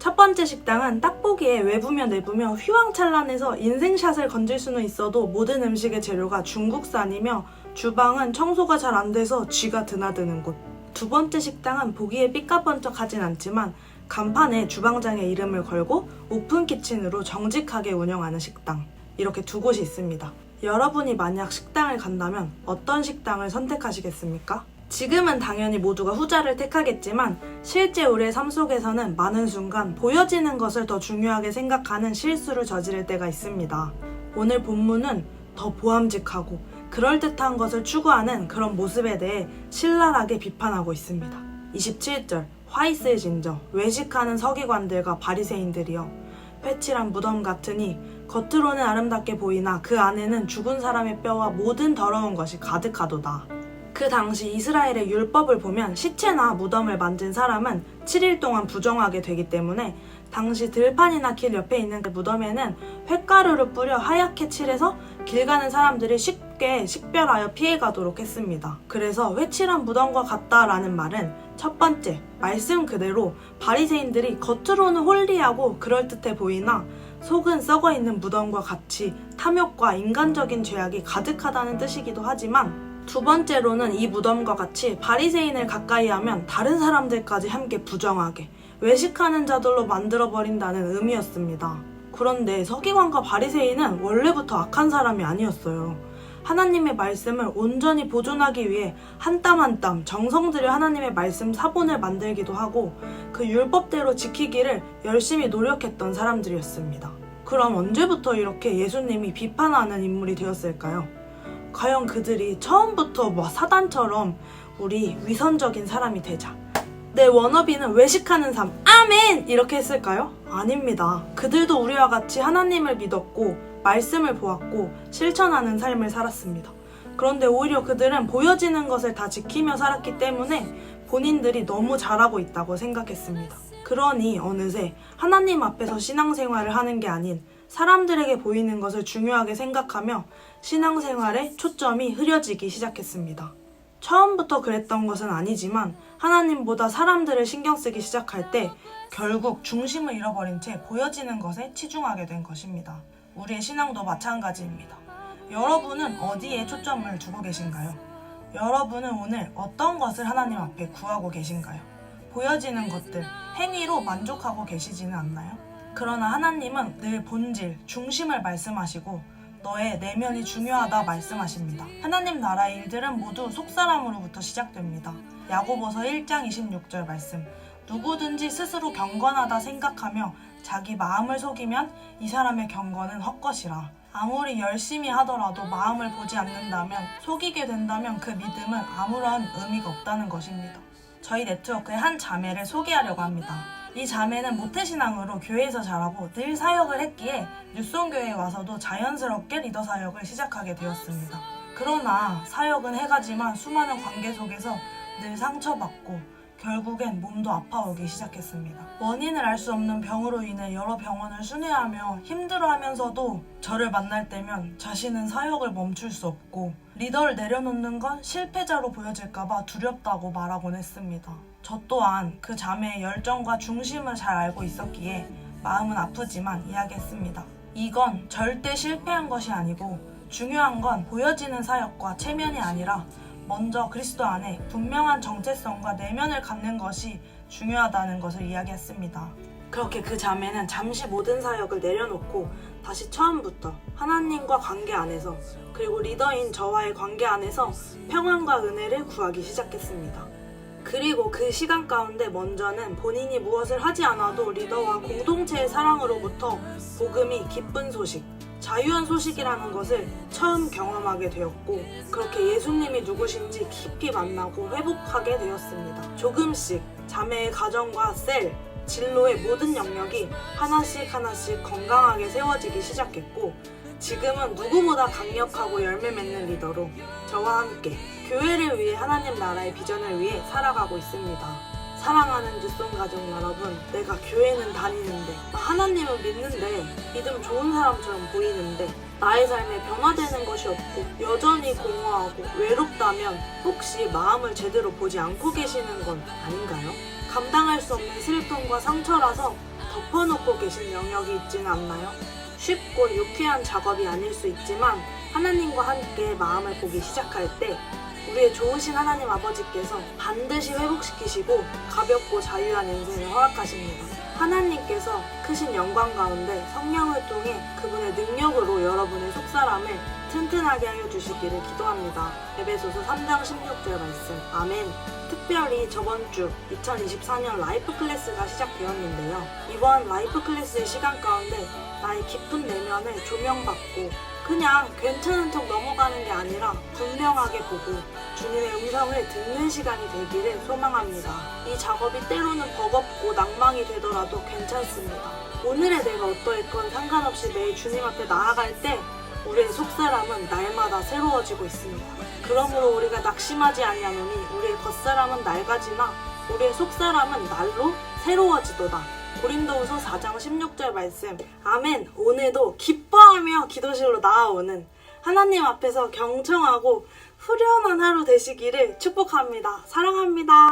첫 번째 식당은 딱 보기에 외부며 내부며 휘황찬란해서 인생샷을 건질 수는 있어도 모든 음식의 재료가 중국산이며 주방은 청소가 잘 안 돼서 쥐가 드나드는 곳. 두 번째 식당은 보기에 삐까번쩍하진 않지만 간판에 주방장의 이름을 걸고 오픈 키친으로 정직하게 운영하는 식당. 이렇게 두 곳이 있습니다. 여러분이 만약 식당을 간다면 어떤 식당을 선택하시겠습니까? 지금은 당연히 모두가 후자를 택하겠지만 실제 우리의 삶 속에서는 많은 순간 보여지는 것을 더 중요하게 생각하는 실수를 저지를 때가 있습니다. 오늘 본문은 더 보암직하고 그럴듯한 것을 추구하는 그런 모습에 대해 신랄하게 비판하고 있습니다. 27절 화이스의 진저 외식하는 서기관들과 바리새인들이여 회칠한 무덤 같으니 겉으로는 아름답게 보이나 그 안에는 죽은 사람의 뼈와 모든 더러운 것이 가득하도다. 그 당시 이스라엘의 율법을 보면 시체나 무덤을 만진 사람은 7일 동안 부정하게 되기 때문에 당시 들판이나 길 옆에 있는 그 무덤에는 횟가루를 뿌려 하얗게 칠해서 길 가는 사람들이 쉽게 식별하여 피해가도록 했습니다. 그래서 회칠한 무덤과 같다라는 말은 첫 번째, 말씀 그대로 바리새인들이 겉으로는 홀리하고 그럴듯해 보이나 속은 썩어 있는 무덤과 같이 탐욕과 인간적인 죄악이 가득하다는 뜻이기도 하지만 두 번째로는 이 무덤과 같이 바리새인을 가까이 하면 다른 사람들까지 함께 부정하게 외식하는 자들로 만들어 버린다는 의미였습니다. 그런데 서기관과 바리새인은 원래부터 악한 사람이 아니었어요. 하나님의 말씀을 온전히 보존하기 위해 한 땀 한 땀 정성 들여 하나님의 말씀 사본을 만들기도 하고 그 율법대로 지키기를 열심히 노력했던 사람들이었습니다. 그럼 언제부터 이렇게 예수님이 비판하는 인물이 되었을까요? 과연 그들이 처음부터 뭐 사단처럼 우리 위선적인 사람이 되자. 내 워너비는 외식하는 삶. 아멘! 이렇게 했을까요? 아닙니다. 그들도 우리와 같이 하나님을 믿었고, 말씀을 보았고, 실천하는 삶을 살았습니다. 그런데 오히려 그들은 보여지는 것을 다 지키며 살았기 때문에 본인들이 너무 잘하고 있다고 생각했습니다. 그러니 어느새 하나님 앞에서 신앙생활을 하는 게 아닌 사람들에게 보이는 것을 중요하게 생각하며 신앙생활에 초점이 흐려지기 시작했습니다. 처음부터 그랬던 것은 아니지만 하나님보다 사람들을 신경 쓰기 시작할 때 결국 중심을 잃어버린 채 보여지는 것에 치중하게 된 것입니다. 우리의 신앙도 마찬가지입니다. 여러분은 어디에 초점을 두고 계신가요? 여러분은 오늘 어떤 것을 하나님 앞에 구하고 계신가요? 보여지는 것들, 행위로 만족하고 계시지는 않나요? 그러나 하나님은 늘 본질, 중심을 말씀하시고 너의 내면이 중요하다 말씀하십니다. 하나님 나라의 일들은 모두 속사람으로부터 시작됩니다. 야고보서 1장 26절 말씀. 누구든지 스스로 경건하다 생각하며 자기 마음을 속이면 이 사람의 경건은 헛것이라. 아무리 열심히 하더라도 마음을 보지 않는다면 속이게 된다면 그 믿음은 아무런 의미가 없다는 것입니다. 저희 네트워크의 한 자매를 소개하려고 합니다. 이 자매는 모태신앙으로 교회에서 자라고 늘 사역을 했기에 뉴송교회에 와서도 자연스럽게 리더 사역을 시작하게 되었습니다. 그러나 사역은 해가지만 수많은 관계 속에서 늘 상처받고 결국엔 몸도 아파오기 시작했습니다. 원인을 알 수 없는 병으로 인해 여러 병원을 순회하며 힘들어하면서도 저를 만날 때면 자신은 사역을 멈출 수 없고 리더를 내려놓는 건 실패자로 보여질까봐 두렵다고 말하곤 했습니다. 저 또한 그 자매의 열정과 중심을 잘 알고 있었기에 마음은 아프지만 이야기했습니다. 이건 절대 실패한 것이 아니고 중요한 건 보여지는 사역과 체면이 아니라 먼저 그리스도 안에 분명한 정체성과 내면을 갖는 것이 중요하다는 것을 이야기했습니다. 그렇게 그 자매는 잠시 모든 사역을 내려놓고 다시 처음부터 하나님과 관계 안에서 그리고 리더인 저와의 관계 안에서 평안과 은혜를 구하기 시작했습니다. 그리고 그 시간 가운데 먼저는 본인이 무엇을 하지 않아도 리더와 공동체의 사랑으로부터 복음이 기쁜 소식, 자유한 소식이라는 것을 처음 경험하게 되었고 그렇게 예수님이 누구신지 깊이 만나고 회복하게 되었습니다. 조금씩 자매의 가정과 셀, 진로의 모든 영역이 하나씩 하나씩 건강하게 세워지기 시작했고 지금은 누구보다 강력하고 열매 맺는 리더로 저와 함께 교회를 위해 하나님 나라의 비전을 위해 살아가고 있습니다. 사랑하는 뉴송 가족 여러분, 내가 교회는 다니는데, 하나님은 믿는데, 믿음 좋은 사람처럼 보이는데, 나의 삶에 변화되는 것이 없고, 여전히 공허하고, 외롭다면, 혹시 마음을 제대로 보지 않고 계시는 건 아닌가요? 감당할 수 없는 슬픔과 상처라서 덮어놓고 계신 영역이 있지는 않나요? 쉽고 유쾌한 작업이 아닐 수 있지만 하나님과 함께 마음을 보기 시작할 때 우리의 좋으신 하나님 아버지께서 반드시 회복시키시고 가볍고 자유한 인생을 허락하십니다. 하나님께서 크신 영광 가운데 성령을 통해 그분의 능력으로 여러분의 속사람을 튼튼하게 하여 주시기를 기도합니다. 에베소서 3장 16절 말씀. 아멘. 특별히 저번 주 2024년 라이프 클래스가 시작되었는데요. 이번 라이프 클래스의 시간 가운데 나의 깊은 내면을 조명받고 그냥 괜찮은 척 넘어가는 게 아니라 분명하게 보고 주님의 음성을 듣는 시간이 되기를 소망합니다. 이 작업이 때로는 버겁고 낭망이 되더라도 괜찮습니다. 오늘의 내가 어떠했건 상관없이 매일 주님 앞에 나아갈 때 우리의 속사람은 날마다 새로워지고 있습니다. 그러므로 우리가 낙심하지 아니하노니 우리의 겉사람은 낡아지나 우리의 속사람은 날로 새로워지도다. 고린도후서 4장 16절 말씀. 아멘. 오늘도 기뻐하며 기도실로 나아오는 하나님 앞에서 경청하고 후련한 하루 되시기를 축복합니다. 사랑합니다.